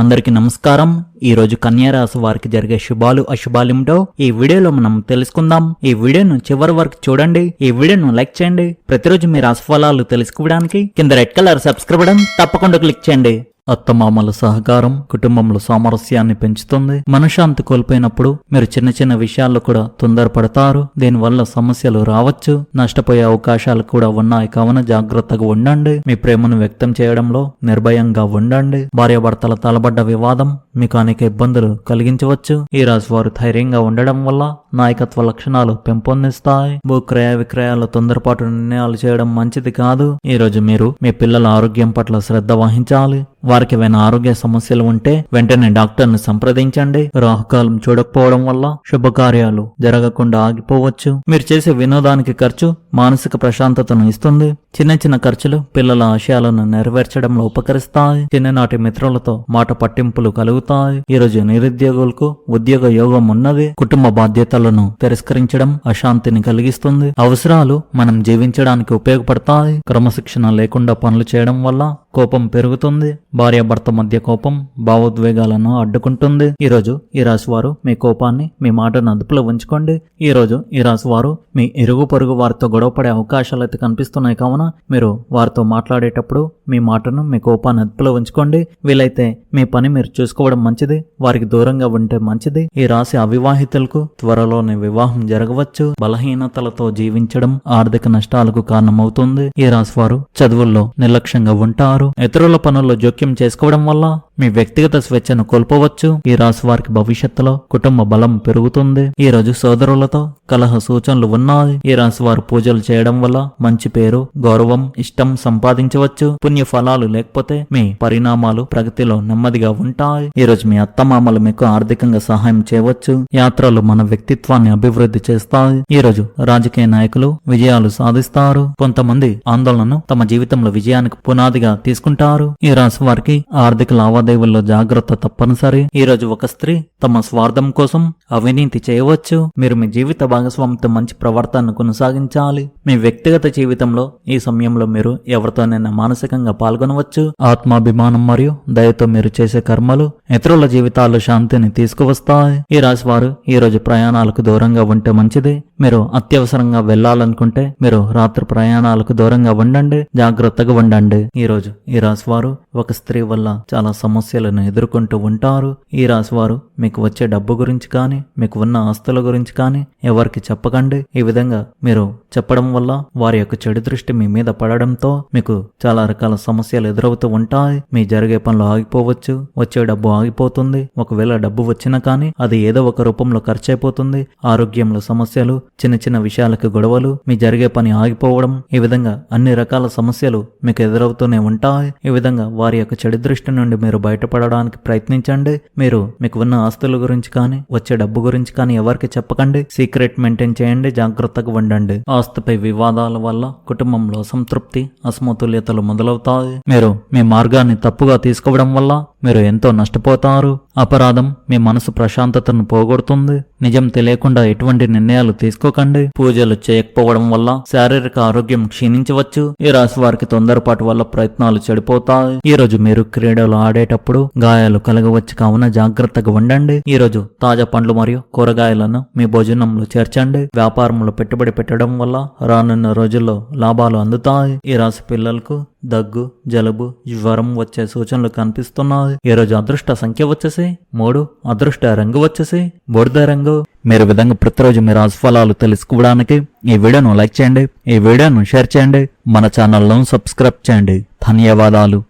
అందరికీ నమస్కారం. ఈ రోజు కన్యారాశి వారికి జరిగే శుభాలు అశుభాలేమిటో ఈ వీడియోలో మనం తెలుసుకుందాం. ఈ వీడియోను చివరి వరకు చూడండి. ఈ వీడియోను లైక్ చేయండి. ప్రతిరోజు మీ రాశిఫలాలు తెలుసుకోవడానికి కింద రెడ్ కలర్ సబ్స్క్రైబ్ బటన్ తప్పకుండా క్లిక్ చేయండి. అత్తమామల సహకారం కుటుంబంలో సామరస్యాన్ని పెంచుతుంది. మనశ్శాంతి కోల్పోయినప్పుడు మీరు చిన్న చిన్న విషయాల్లో కూడా తొందరపడతారు. దీనివల్ల సమస్యలు రావచ్చు. నష్టపోయే అవకాశాలు కూడా ఉన్నాయి. కావున జాగ్రత్తగా ఉండండి. మీ ప్రేమను వ్యక్తం చేయడంలో నిర్భయంగా ఉండండి. భార్యాభర్తల తలబడ్డ వివాదం మీకు అనేక ఇబ్బందులు కలిగించవచ్చు. ఈ రాశి వారు ధైర్యంగా ఉండడం వల్ల నాయకత్వ లక్షణాలు పెంపొందిస్తాయి. భూ క్రయ విక్రయాలు తొందరపాటు నిర్ణయాలు చేయడం మంచిది కాదు. ఈ రోజు మీరు మీ పిల్లల ఆరోగ్యం పట్ల శ్రద్ధ వహించాలి. వారికి ఏమైనా ఆరోగ్య సమస్యలు ఉంటే వెంటనే డాక్టర్ని సంప్రదించండి. రాహుకాలం చూడకపోవడం వల్ల శుభకార్యాలు జరగకుండా ఆగిపోవచ్చు. మీరు చేసే వినోదానికి ఖర్చు మానసిక ప్రశాంతతను ఇస్తుంది. చిన్న చిన్న ఖర్చులు పిల్లల ఆశయాలను నెరవేర్చడంలో ఉపకరిస్తాయి. చిన్ననాటి మిత్రులతో మాట పట్టింపులు కలుగుతాయి. ఈ రోజు నిరుద్యోగులకు ఉద్యోగ యోగం ఉన్నది. కుటుంబ బాధ్యతలను తిరస్కరించడం అశాంతిని కలిగిస్తుంది. అవసరాలు మనం జీవించడానికి ఉపయోగపడతాయి. క్రమశిక్షణ లేకుండా పనులు చేయడం వల్ల కోపం పెరుగుతుంది. భార్యాభర్త మధ్య కోపం భావోద్వేగాలను అడ్డుకుంటుంది. ఈ రోజు ఈ రాశి వారు మీ కోపాన్ని మీ మాటను అదుపులో ఉంచుకోండి. ఈ రోజు ఈ రాశి వారు మీ ఇరుగు పొరుగు వారితో గొడవపడే అవకాశాలు అయితే కనిపిస్తున్నాయి. కావున మీరు వారితో మాట్లాడేటప్పుడు మీ మాటను మీ కోపాన్ని అదుపులో ఉంచుకోండి. వీలైతే మీ పని మీరు చూసుకోవడం మంచిది. వారికి దూరంగా ఉంటే మంచిది. ఈ రాశి అవివాహితులకు త్వరలోనే వివాహం జరగవచ్చు. బలహీనతలతో జీవించడం ఆర్థిక నష్టాలకు కారణమవుతుంది. ఈ రాశి వారు చదువుల్లో నిర్లక్ష్యంగా ఉంటారు. ఇతరుల పనుల్లో జోక్యం చేసుకోవడం వల్ల మీ వ్యక్తిగత స్వేచ్ఛను కోల్పోవచ్చు. ఈ రాశి వారికి భవిష్యత్తులో కుటుంబ బలం పెరుగుతుంది. ఈ రోజు సోదరులతో కలహ సూచనలు ఉన్నాయి. ఈ రాశి వారు పూజలు చేయడం వల్ల మంచి పేరు గౌరవం ఇష్టం సంపాదించవచ్చు. పుణ్య ఫలాలు లేకపోతే మీ పరిణామాలు ప్రగతిలో నెమ్మదిగా ఉంటాయి. ఈ రోజు మీ అత్తమామలు మీకు ఆర్థికంగా సహాయం చేయవచ్చు. యాత్రలు మన వ్యక్తిత్వాన్ని అభివృద్ధి చేస్తాయి. ఈ రోజు రాజకీయ నాయకులు విజయాలు సాధిస్తారు. కొంతమంది ఆందోళనను తమ జీవితంలో విజయానికి పునాదిగా తీసుకుంటారు. ఈ రాశి వారికి ఆర్థిక లావాదేవీల్లో జాగ్రత్త తప్పనిసరి. ఈ రోజు ఒక స్త్రీ తమ స్వార్థం కోసం అవినీతి చేయవచ్చు. మీరు మీ జీవిత భాగస్వామితో మంచి ప్రవర్తనను కొనసాగించాలి. మీ వ్యక్తిగత జీవితంలో ఈ సమయంలో మీరు ఎవరితోనైనా మానసికంగా పాల్గొనవచ్చు. ఆత్మాభిమానం మరియు దయతో మీరు చేసే కర్మలు ఇతరుల జీవితాల్లో శాంతిని తీసుకువస్తాయి. ఈ రాశి వారు ఈ రోజు ప్రయాణాలకు దూరంగా ఉంటే మంచిది. మీరు అత్యవసరంగా వెళ్ళాలనుకుంటే మీరు రాత్రి ప్రయాణాలకు దూరంగా ఉండండి. జాగ్రత్తగా ఉండండి. ఈ రోజు ఈ రాశి వారు ఒక స్త్రీ వల్ల చాలా సమస్యలను ఎదుర్కొంటూ ఉంటారు. ఈ రాశి వారు మీకు వచ్చే డబ్బు గురించి కానీ మీకు ఉన్న ఆస్తుల గురించి కానీ ఎవరికి చెప్పకండి. ఈ విధంగా మీరు చెప్పడం వల్ల వారి యొక్క చెడు దృష్టి మీ మీద పడడంతో మీకు చాలా రకాల సమస్యలు ఎదురవుతూ ఉంటాయి. మీ జరిగే పనులు ఆగిపోవచ్చు వచ్చే డబ్బు ఆగిపోతుంది. ఒకవేళ డబ్బు వచ్చినా కానీ అది ఏదో ఒక రూపంలో ఖర్చు అయిపోతుంది ఆరోగ్యంలో సమస్యలు చిన్న చిన్న విషయాలకు గొడవలు మీ జరిగే పని ఆగిపోవడం ఈ విధంగా అన్ని రకాల సమస్యలు మీకు ఎదురవుతూనే ఉంటాయి. ఈ విధంగా వారి యొక్క చెడు దృష్టి నుండి మీరు బయటపడడానికి ప్రయత్నించండి. మీరు మీకు ఉన్న ఆస్తుల గురించి కానీ వచ్చే డబ్బు గురించి కానీ ఎవరికి చెప్పకండి. సీక్రెట్ మెయింటైన్ చేయండి జాగ్రత్తగా ఉండండి. ఆస్తిపై వివాదాల వల్ల కుటుంబంలో అసంతృప్తి అసమతుల్యతలు మొదలవుతాయి. మీరు మీ మార్గాన్ని తప్పుగా తీసుకోవడం వల్ల మీరు ఎంతో నష్టపోతారు. అపరాధం మీ మనసు ప్రశాంతతను పోగొడుతుంది. నిజం తెలియకుండా ఎటువంటి నిర్ణయాలు తీసుకోకండి. పూజలు చేయకపోవడం వల్ల శారీరక ఆరోగ్యం క్షీణించవచ్చు. ఈ రాశి వారికి తొందరపాటు వల్ల ప్రయత్నాలు చెడిపోతాయి. ఈ రోజు మీరు క్రీడలు ఆడేటప్పుడు గాయాలు కలగవచ్చు. కావున జాగ్రత్తగా ఉండండి. ఈ రోజు తాజా పండ్లు మరియు కూరగాయలను మీ భోజనంలో చేర్చండి. వ్యాపారంలో పెట్టుబడి పెట్టడం వల్ల రానున్న రోజుల్లో లాభాలు అందుతాయి. ఈ రాశి పిల్లలకు దగ్గు జలుబు జ్వరం వచ్చే సూచనలు కనిపిస్తున్నాయి. ఈ రోజు అదృష్ట సంఖ్య వచ్చేసి? మూడు. అదృష్ట రంగు వచ్చేసి? బూడిద రంగు. మీరు విధంగా ప్రతిరోజు మీ రాశి ఫలాలు తెలుసుకోవడానికి ఈ వీడియోను లైక్ చేయండి. ఈ వీడియోను షేర్ చేయండి. మన ఛానల్ను సబ్స్క్రైబ్ చేయండి. ధన్యవాదాలు.